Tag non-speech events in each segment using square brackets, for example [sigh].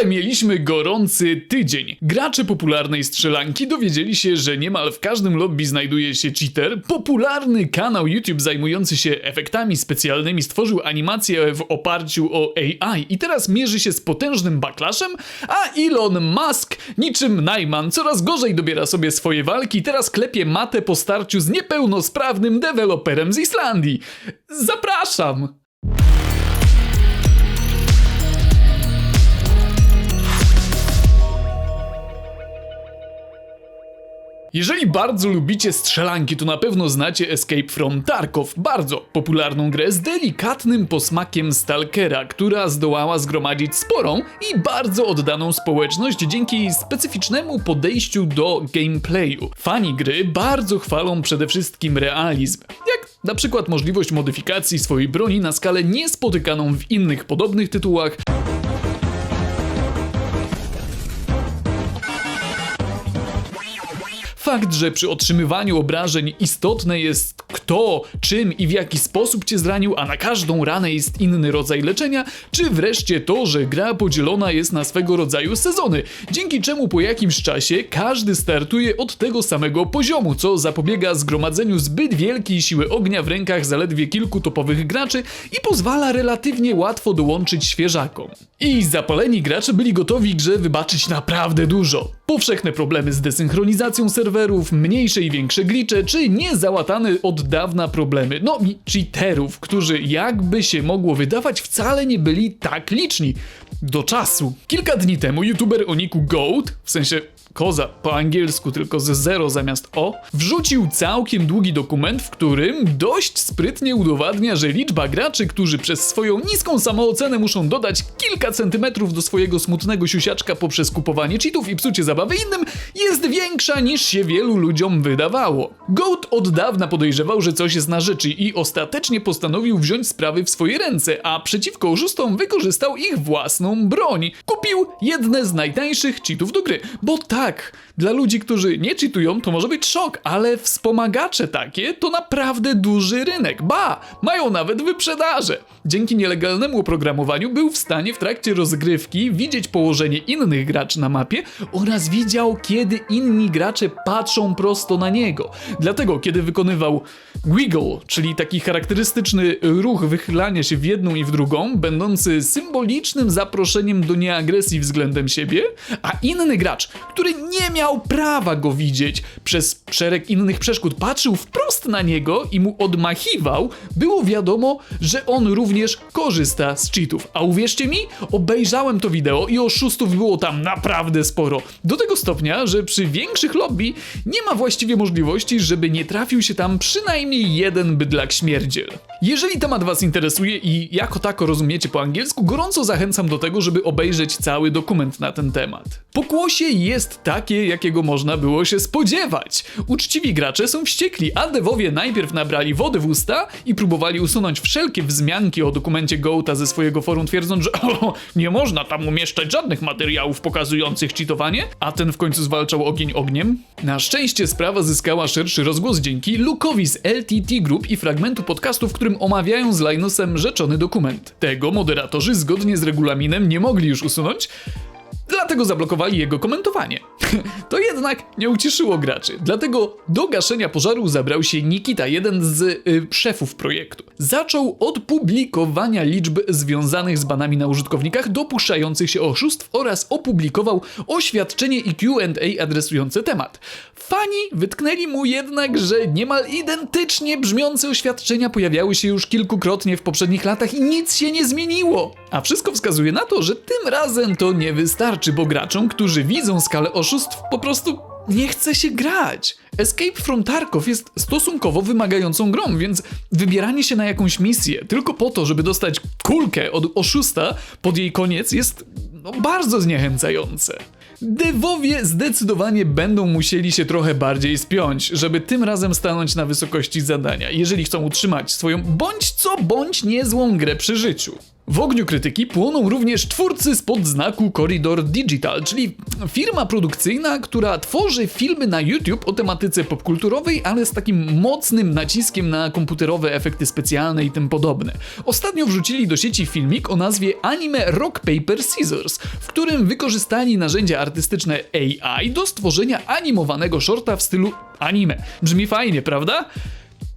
Ale mieliśmy gorący tydzień. Gracze popularnej strzelanki dowiedzieli się, że niemal w każdym lobby znajduje się cheater. Popularny kanał YouTube zajmujący się efektami specjalnymi stworzył animację w oparciu o AI i teraz mierzy się z potężnym backlashem, a Elon Musk, niczym Najman, coraz gorzej dobiera sobie swoje walki, teraz klepie matę po starciu z niepełnosprawnym deweloperem z Islandii. Zapraszam! Jeżeli bardzo lubicie strzelanki, to na pewno znacie Escape from Tarkov, bardzo popularną grę z delikatnym posmakiem stalkera, która zdołała zgromadzić sporą i bardzo oddaną społeczność dzięki specyficznemu podejściu do gameplayu. Fani gry bardzo chwalą przede wszystkim realizm, jak na przykład możliwość modyfikacji swojej broni na skalę niespotykaną w innych podobnych tytułach, Fakt, że przy otrzymywaniu obrażeń istotne jest kto, czym i w jaki sposób cię zranił, a na każdą ranę jest inny rodzaj leczenia, czy wreszcie to, że gra podzielona jest na swego rodzaju sezony, dzięki czemu po jakimś czasie każdy startuje od tego samego poziomu, co zapobiega zgromadzeniu zbyt wielkiej siły ognia w rękach zaledwie kilku topowych graczy i pozwala relatywnie łatwo dołączyć świeżakom. I zapaleni gracze byli gotowi grze wybaczyć naprawdę dużo. Powszechne problemy z desynchronizacją serwerów, mniejsze i większe glicze, czy niezałatane od dawna problemy, no i cheaterów, którzy jakby się mogło wydawać wcale nie byli tak liczni. Do czasu. Kilka dni temu youtuber o niku Goat, w sensie koza po angielsku tylko ze zero zamiast o, wrzucił całkiem długi dokument, w którym dość sprytnie udowadnia, że liczba graczy, którzy przez swoją niską samoocenę muszą dodać kilka centymetrów do swojego smutnego siusiaczka poprzez kupowanie cheatów i psucie zabawy innym, jest większa niż się wielu ludziom wydawało. Goat od dawna podejrzewał, że coś jest na rzeczy i ostatecznie postanowił wziąć sprawy w swoje ręce, a przeciwko oszustom wykorzystał ich własną broń. Kupił jedne z najtańszych cheatów do gry, bo tak, dla ludzi, którzy nie cheatują, to może być szok, ale wspomagacze takie to naprawdę duży rynek. Ba, mają nawet wyprzedaże. Dzięki nielegalnemu oprogramowaniu był w stanie w trakcie rozgrywki widzieć położenie innych graczy na mapie oraz widział, kiedy inni gracze patrzą prosto na niego. Dlatego, kiedy wykonywał wiggle, czyli taki charakterystyczny ruch wychylania się w jedną i w drugą, będący symbolicznym zaproszeniem do nieagresji względem siebie, a inny gracz, który nie miał prawa go widzieć przez szereg innych przeszkód, patrzył wprost na niego i mu odmachiwał, było wiadomo, że on również korzysta z cheatów. A uwierzcie mi, obejrzałem to wideo i oszustów było tam naprawdę sporo. Do tego stopnia, że przy większych lobby nie ma właściwie możliwości, żeby nie trafił się tam przynajmniej jeden bydlak śmierdziel. Jeżeli temat Was interesuje i jako tako rozumiecie po angielsku, gorąco zachęcam do tego, żeby obejrzeć cały dokument na ten temat. Pokłosie jest takie, jakiego można było się spodziewać. Uczciwi gracze są wściekli, a dewowie najpierw nabrali wody w usta i próbowali usunąć wszelkie wzmianki o dokumencie Goata ze swojego forum, twierdząc, że o, [laughs] nie można tam umieszczać żadnych materiałów pokazujących cheatowanie, a ten w końcu zwalczał ogień ogniem. Na szczęście sprawa zyskała szerszy rozgłos dzięki Luke'owi z LTT Group i fragmentu podcastu, w którym omawiają z Linusem rzeczony dokument. Tego moderatorzy zgodnie z regulaminem nie mogli już usunąć, Dlatego zablokowali jego komentowanie. [laughs] To jednak nie ucieszyło graczy, dlatego do gaszenia pożaru zabrał się Nikita, jeden z y, szefów projektu. Zaczął od publikowania liczb związanych z banami na użytkownikach dopuszczających się oszustw oraz opublikował oświadczenie i Q&A adresujące temat. Fani wytknęli mu jednak, że niemal identycznie brzmiące oświadczenia pojawiały się już kilkukrotnie w poprzednich latach i nic się nie zmieniło. A wszystko wskazuje na to, że tym razem to nie wystarczy, bo graczom, którzy widzą skalę oszustw, po prostu nie chce się grać. Escape from Tarkov jest stosunkowo wymagającą grą, więc wybieranie się na jakąś misję tylko po to, żeby dostać kulkę od oszusta pod jej koniec jest no, bardzo zniechęcające. Dewowie zdecydowanie będą musieli się trochę bardziej spiąć, żeby tym razem stanąć na wysokości zadania, jeżeli chcą utrzymać swoją bądź co bądź niezłą grę przy życiu. W ogniu krytyki płoną również twórcy spod znaku Corridor Digital, czyli firma produkcyjna, która tworzy filmy na YouTube o tematyce popkulturowej, ale z takim mocnym naciskiem na komputerowe efekty specjalne i tym podobne. Ostatnio wrzucili do sieci filmik o nazwie Anime Rock Paper Scissors, w którym wykorzystali narzędzia artystyczne AI do stworzenia animowanego shorta w stylu anime. Brzmi fajnie, prawda?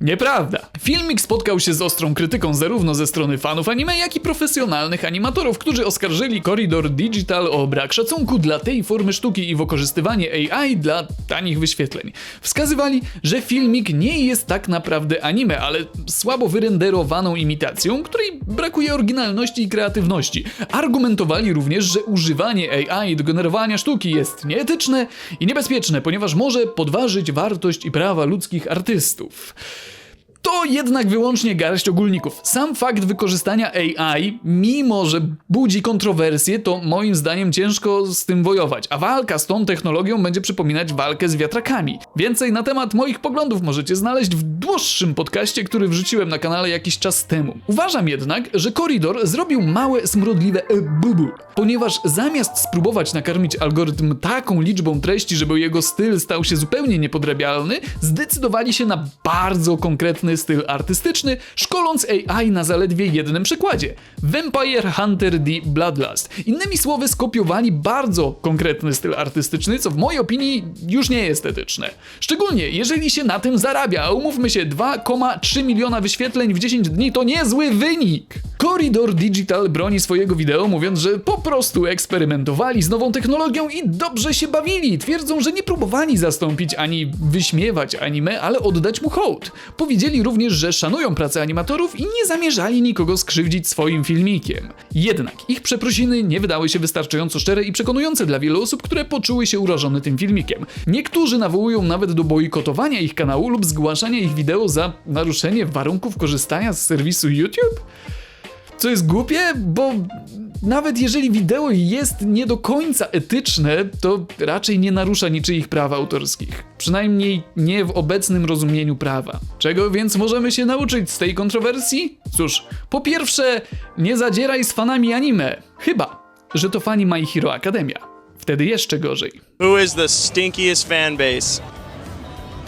Nieprawda. Filmik spotkał się z ostrą krytyką zarówno ze strony fanów anime, jak i profesjonalnych animatorów, którzy oskarżyli Corridor Digital o brak szacunku dla tej formy sztuki i wykorzystywanie AI dla tanich wyświetleń. Wskazywali, że filmik nie jest tak naprawdę anime, ale słabo wyrenderowaną imitacją, której brakuje oryginalności i kreatywności. Argumentowali również, że używanie AI do generowania sztuki jest nieetyczne i niebezpieczne, ponieważ może podważyć wartość i prawa ludzkich artystów to jednak wyłącznie garść ogólników. Sam fakt wykorzystania AI, mimo że budzi kontrowersje, to moim zdaniem ciężko z tym wojować, a walka z tą technologią będzie przypominać walkę z wiatrakami. Więcej na temat moich poglądów możecie znaleźć w dłuższym podcaście, który wrzuciłem na kanale jakiś czas temu. Uważam jednak, że Corridor zrobił małe, smrodliwe e, bubu, ponieważ zamiast spróbować nakarmić algorytm taką liczbą treści, żeby jego styl stał się zupełnie niepodrabialny, zdecydowali się na bardzo konkretny styl artystyczny, szkoląc AI na zaledwie jednym przykładzie Vampire Hunter The Bloodlust. Innymi słowy, skopiowali bardzo konkretny styl artystyczny, co w mojej opinii już nie jest etyczne. Szczególnie jeżeli się na tym zarabia, a umówmy się, 2,3 miliona wyświetleń w 10 dni to niezły wynik. Corridor Digital broni swojego wideo, mówiąc, że po prostu eksperymentowali z nową technologią i dobrze się bawili. Twierdzą, że nie próbowali zastąpić ani wyśmiewać anime, ale oddać mu hołd. Powiedzieli również, że szanują pracę animatorów i nie zamierzali nikogo skrzywdzić swoim filmikiem. Jednak ich przeprosiny nie wydały się wystarczająco szczere i przekonujące dla wielu osób, które poczuły się urażone tym filmikiem. Niektórzy nawołują nawet do bojkotowania ich kanału lub zgłaszania ich wideo za naruszenie warunków korzystania z serwisu YouTube. Co jest głupie, bo nawet jeżeli wideo jest nie do końca etyczne, to raczej nie narusza niczyich praw autorskich. Przynajmniej nie w obecnym rozumieniu prawa. Czego więc możemy się nauczyć z tej kontrowersji? Cóż, po pierwsze, nie zadzieraj z fanami anime. Chyba, że to fani My Hero Academia. Wtedy jeszcze gorzej. Who is the stinkiest fan base?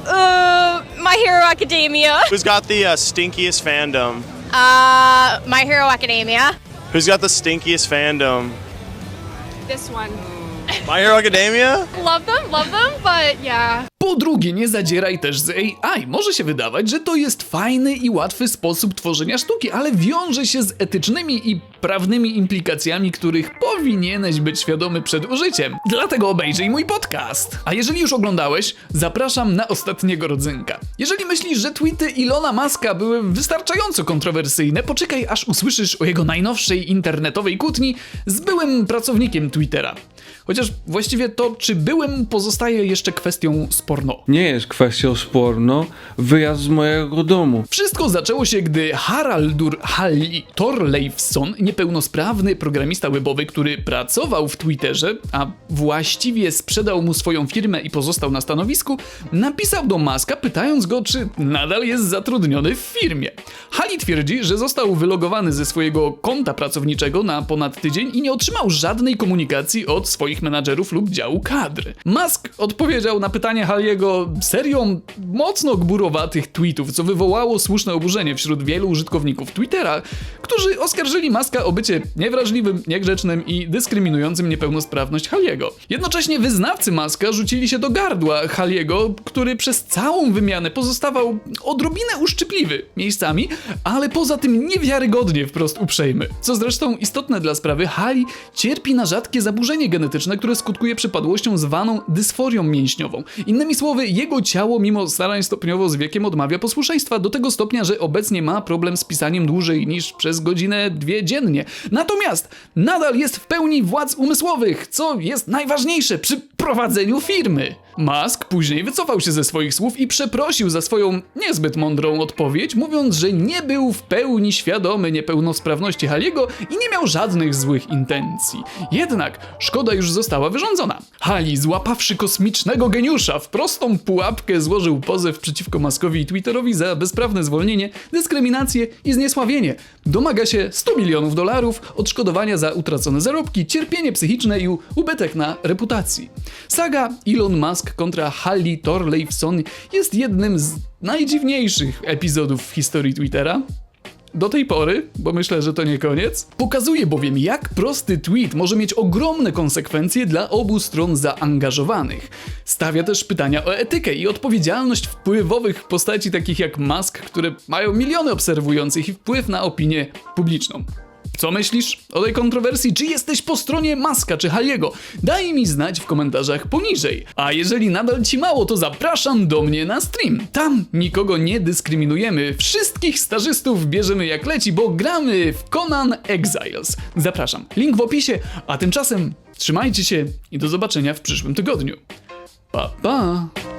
Uh, My Hero Academia. Who's got the uh, stinkiest fandom? Uh, My Hero Academia. Who's got the stinkiest fandom? This one. Mm. My Hero Academia? Love them, love them, but yeah. Po drugie, nie zadzieraj też z AI. Może się wydawać, że to jest fajny i łatwy sposób tworzenia sztuki, ale wiąże się z etycznymi i prawnymi implikacjami, których powinieneś być świadomy przed użyciem. Dlatego obejrzyj mój podcast. A jeżeli już oglądałeś, zapraszam na ostatniego rodzynka. Jeżeli myślisz, że tweety Ilona Maska były wystarczająco kontrowersyjne, poczekaj aż usłyszysz o jego najnowszej internetowej kłótni z byłym pracownikiem Twittera. Chociaż właściwie to, czy byłem, pozostaje jeszcze kwestią sporną. Nie jest kwestią sporną wyjazd z mojego domu. Wszystko zaczęło się, gdy Haraldur Halli Torleifsson, niepełnosprawny programista webowy, który pracował w Twitterze, a właściwie sprzedał mu swoją firmę i pozostał na stanowisku, napisał do Maska pytając go, czy nadal jest zatrudniony w firmie. Halli twierdzi, że został wylogowany ze swojego konta pracowniczego na ponad tydzień i nie otrzymał żadnej komunikacji od swoich menadżerów lub działu kadr. Musk odpowiedział na pytanie Halliego serią mocno gburowatych tweetów, co wywołało słuszne oburzenie wśród wielu użytkowników Twittera, którzy oskarżyli Muska o bycie niewrażliwym, niegrzecznym i dyskryminującym niepełnosprawność Halliego. Jednocześnie wyznawcy Muska rzucili się do gardła Halliego, który przez całą wymianę pozostawał odrobinę uszczypliwy miejscami, ale poza tym niewiarygodnie wprost uprzejmy. Co zresztą istotne dla sprawy, Hali cierpi na rzadkie zaburzenie genetyczne, które skutkuje przypadłością zwaną dysforią mięśniową. Innymi słowy, jego ciało mimo starań stopniowo z wiekiem odmawia posłuszeństwa do tego stopnia, że obecnie ma problem z pisaniem dłużej niż przez godzinę, dwie dziennie. Natomiast nadal jest w pełni władz umysłowych, co jest najważniejsze przy prowadzeniu firmy. Musk później wycofał się ze swoich słów i przeprosił za swoją niezbyt mądrą odpowiedź, mówiąc, że nie był w pełni świadomy niepełnosprawności Haliego i nie miał żadnych złych intencji. Jednak szkoda już została wyrządzona. Hali, złapawszy kosmicznego geniusza, w prostą pułapkę złożył pozew przeciwko Muskowi i Twitterowi za bezprawne zwolnienie, dyskryminację i zniesławienie. Domaga się 100 milionów dolarów odszkodowania za utracone zarobki, cierpienie psychiczne i ubytek na reputacji. Saga Elon Musk kontra Hallie Thorleifson jest jednym z najdziwniejszych epizodów w historii Twittera. Do tej pory, bo myślę, że to nie koniec, pokazuje bowiem, jak prosty tweet może mieć ogromne konsekwencje dla obu stron zaangażowanych. Stawia też pytania o etykę i odpowiedzialność wpływowych postaci takich jak Musk, które mają miliony obserwujących i wpływ na opinię publiczną. Co myślisz o tej kontrowersji? Czy jesteś po stronie Maska czy Haliego? Daj mi znać w komentarzach poniżej. A jeżeli nadal ci mało, to zapraszam do mnie na stream. Tam nikogo nie dyskryminujemy. Wszystkich stażystów bierzemy jak leci, bo gramy w Conan Exiles. Zapraszam. Link w opisie, a tymczasem trzymajcie się i do zobaczenia w przyszłym tygodniu. Pa pa!